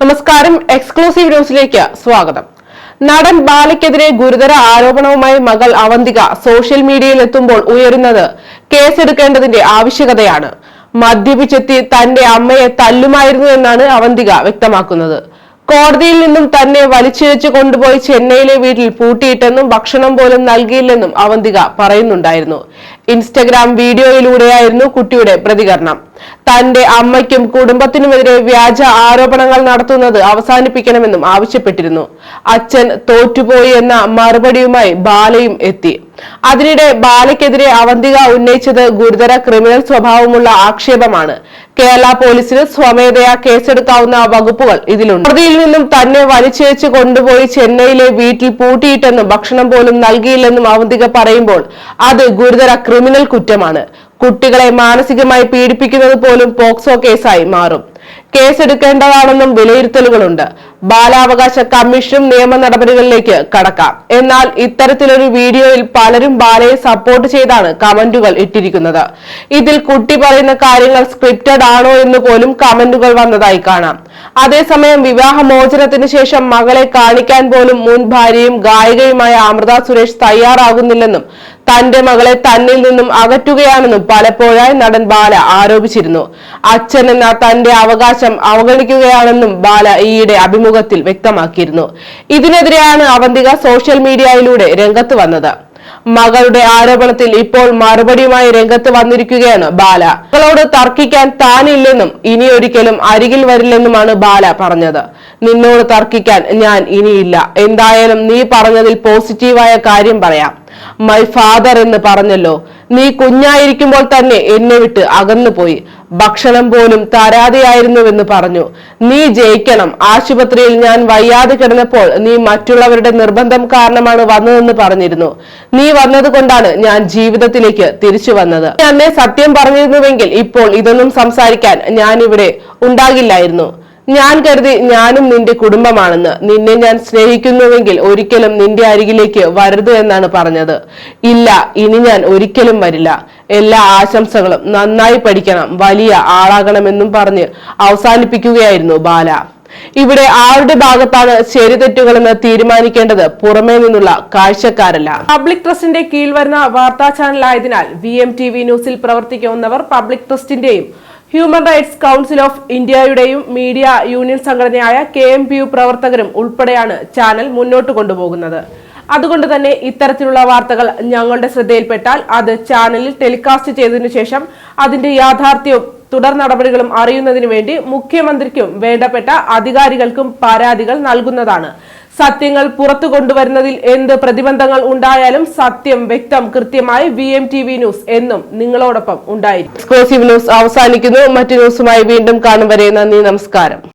നമസ്കാരം. എക്സ്ക്ലൂസീവ് ന്യൂസിലേക്ക് സ്വാഗതം. നടൻ ബാലയ്ക്കെതിരെ ഗുരുതര ആരോപണവുമായി മകൾ അവന്തിക സോഷ്യൽ മീഡിയയിൽ എത്തുമ്പോൾ ഉയരുന്നത് കേസെടുക്കേണ്ടതിന്റെ ആവശ്യകതയാണ്. മദ്യപിച്ചെത്തി തന്റെ അമ്മയെ തല്ലുമായിരുന്നു എന്നാണ് അവന്തിക വ്യക്തമാക്കുന്നത്. കോടതിയിൽ നിന്നും തന്നെ വലിച്ചിഴച്ചു കൊണ്ടുപോയി ചെന്നൈയിലെ വീട്ടിൽ പൂട്ടിയിട്ടെന്നും ഭക്ഷണം പോലും നൽകിയില്ലെന്നും അവന്തിക പറയുന്നുണ്ടായിരുന്നു. ഇൻസ്റ്റഗ്രാം വീഡിയോയിലൂടെയായിരുന്നു കുട്ടിയുടെ പ്രതികരണം. തന്റെ അമ്മയ്ക്കും കുടുംബത്തിനുമെതിരെ വ്യാജ ആരോപണങ്ങൾ നടത്തുന്നത് അവസാനിപ്പിക്കണമെന്നും ആവശ്യപ്പെട്ടിരുന്നു. അച്ഛൻ തോറ്റുപോയി എന്ന മറുപടിയുമായി ബാലയും എത്തി. അതിനിടെ ബാലയ്ക്കെതിരെ അവന്തിക ഉന്നയിച്ചത് ഗുരുതര ക്രിമിനൽ സ്വഭാവമുള്ള ആക്ഷേപമാണ്. കേരള പോലീസിന് സ്വമേധയാ കേസെടുക്കാവുന്ന വകുപ്പുകൾ ഇതിലുണ്ട്. കോടതിയിൽ നിന്നും തന്നെ വലിച്ചേച്ച് കൊണ്ടുപോയി ചെന്നൈയിലെ വീട്ടിൽ പൂട്ടിയിട്ടെന്നും ഭക്ഷണം പോലും നൽകിയില്ലെന്നും അവന്തിക പറയുമ്പോൾ അത് ഗുരുതര ക്രിമിനൽ കുറ്റമാണ്. കുട്ടികളെ മാനസികമായി പീഡിപ്പിക്കുന്നത് പോലും പോക്സോ കേസായി മാറും. കേസെടുക്കേണ്ടതാണെന്നും വിലയിരുത്തലുകളുണ്ട്. ബാലാവകാശ കമ്മീഷനും നിയമ നടപടികളിലേക്ക് കടക്കാം. എന്നാൽ ഇത്തരത്തിലൊരു വീഡിയോയിൽ പലരും ബാലയെ സപ്പോർട്ട് ചെയ്താണ് കമന്റുകൾ ഇട്ടിരിക്കുന്നത്. ഇതിൽ കുട്ടി പറയുന്ന കാര്യങ്ങൾ സ്ക്രിപ്റ്റഡ് ആണോ എന്ന് പോലും കമന്റുകൾ വന്നതായി കാണാം. അതേസമയം വിവാഹമോചനത്തിന് ശേഷം മകളെ കാണിക്കാൻ പോലും മുൻ ഭാര്യയും ഗായികയുമായ അമൃത സുരേഷ് തയ്യാറാകുന്നില്ലെന്നും തന്റെ മകളെ തന്നിൽ നിന്നും അകറ്റുകയാണെന്നും പലപ്പോഴായി നടൻ ബാല ആരോപിച്ചിരുന്നു. അച്ഛൻ എന്ന തന്റെ അവകാശം അവഗണിക്കുകയാണെന്നും ബാല ഈയിടെ അഭിമുഖത്തിൽ വ്യക്തമാക്കിയിരുന്നു. ഇതിനെതിരെയാണ് അവന്തിക സോഷ്യൽ മീഡിയയിലൂടെ രംഗത്ത് വന്നത്. മകളുടെ ആരോപണത്തിൽ ഇപ്പോൾ മറുപടിയുമായി രംഗത്ത് വന്നിരിക്കുകയാണ് ബാല. മകളോട് തർക്കിക്കാൻ താനില്ലെന്നും ഇനി ഒരിക്കലും അരികിൽ വരില്ലെന്നുമാണ് ബാല പറഞ്ഞത്. നിന്നോട് തർക്കിക്കാൻ ഞാൻ ഇനിയില്ല. എന്തായാലും നീ പറഞ്ഞതിൽ പോസിറ്റീവായ കാര്യം പറയാം. മൈ ഫാദർ എന്ന് പറഞ്ഞല്ലോ. നീ കുഞ്ഞായിരിക്കുമ്പോൾ തന്നെ എന്നെ വിട്ട് അകന്നുപോയി. ഭക്ഷണം പോലും തരാതെയായിരുന്നുവെന്ന് പറഞ്ഞു. നീ ജയിക്കണം. ആശുപത്രിയിൽ ഞാൻ വയ്യാതെ കിടന്നപ്പോൾ നീ മറ്റുള്ളവരുടെ നിർബന്ധം കാരണമാണ് വന്നതെന്ന് പറഞ്ഞിരുന്നു. നീ വന്നതുകൊണ്ടാണ് ഞാൻ ജീവിതത്തിലേക്ക് തിരിച്ചു വന്നത്. എന്നെ സത്യം പറഞ്ഞിരുന്നുവെങ്കിൽ ഇപ്പോൾ ഇതൊന്നും സംസാരിക്കാൻ ഞാൻ ഇവിടെ ഉണ്ടാകില്ലായിരുന്നു. ഞാൻ കരുതി ഞാനും നിന്റെ കുടുംബമാണെന്ന്. നിന്നെ ഞാൻ സ്നേഹിക്കുന്നുവെങ്കിൽ ഒരിക്കലും നിന്റെ അരികിലേക്ക് വരരുത് എന്നാണ് പറഞ്ഞത്. ഇല്ല ഇനി ഞാൻ ഒരിക്കലും വരില്ല. എല്ലാ ആശംസകളും നന്നായി പഠിക്കണം. വലിയ ആളാകണമെന്നും പറഞ്ഞ് അവസാനിപ്പിക്കുകയായിരുന്നു ബാല. ഇവിടെ ആരുടെ ഭാഗത്താണ് ശരി തെറ്റുകളെന്ന് തീരുമാനിക്കേണ്ടത് പുറമേ നിന്നുള്ള കാഴ്ചക്കാരല്ല. പബ്ലിക് ട്രസ്റ്റിന്റെ കീഴിൽ വരുന്ന വാർത്താ ചാനലായതിനാൽ വി എം ടി വി ന്യൂസിൽ പ്രവർത്തിക്കുന്നവർ പബ്ലിക് ട്രസ്റ്റിന്റെയും ഹ്യൂമൻ റൈറ്റ്സ് കൗൺസിൽ ഓഫ് ഇന്ത്യയുടെയും മീഡിയ യൂണിയൻ സംഘടനയായ കെ എം പി യു പ്രവർത്തകരും ഉൾപ്പെടെയാണ് ചാനൽ മുന്നോട്ട് കൊണ്ടുപോകുന്നത്. അതുകൊണ്ട് തന്നെ ഇത്തരത്തിലുള്ള വാർത്തകൾ ഞങ്ങളുടെ ശ്രദ്ധയിൽപ്പെട്ടാൽ അത് ചാനലിൽ ടെലികാസ്റ്റ് ചെയ്തതിനു ശേഷം അതിന്റെ യാഥാർത്ഥ്യവും തുടർ നടപടികളും അറിയുന്നതിനു വേണ്ടി മുഖ്യമന്ത്രിക്കും വേണ്ടപ്പെട്ട അധികാരികൾക്കും പരാതികൾ നൽകുന്നതാണ്. സത്യങ്ങൾ പുറത്തു കൊണ്ടുവരുന്നതിൽ എന്ത് പ്രതിബന്ധങ്ങൾ ഉണ്ടായാലും സത്യം വ്യക്തം കൃത്യമായി V M T V news എന്നും നിങ്ങളോടൊപ്പം ഉണ്ടായിരിക്കും. എക്സ്ക്ലൂസീവ് ന്യൂസ് അവസാനിക്കുന്നു. മറ്റു ന്യൂസുമായി വീണ്ടും കാണും വരെ നന്ദി നമസ്കാരം.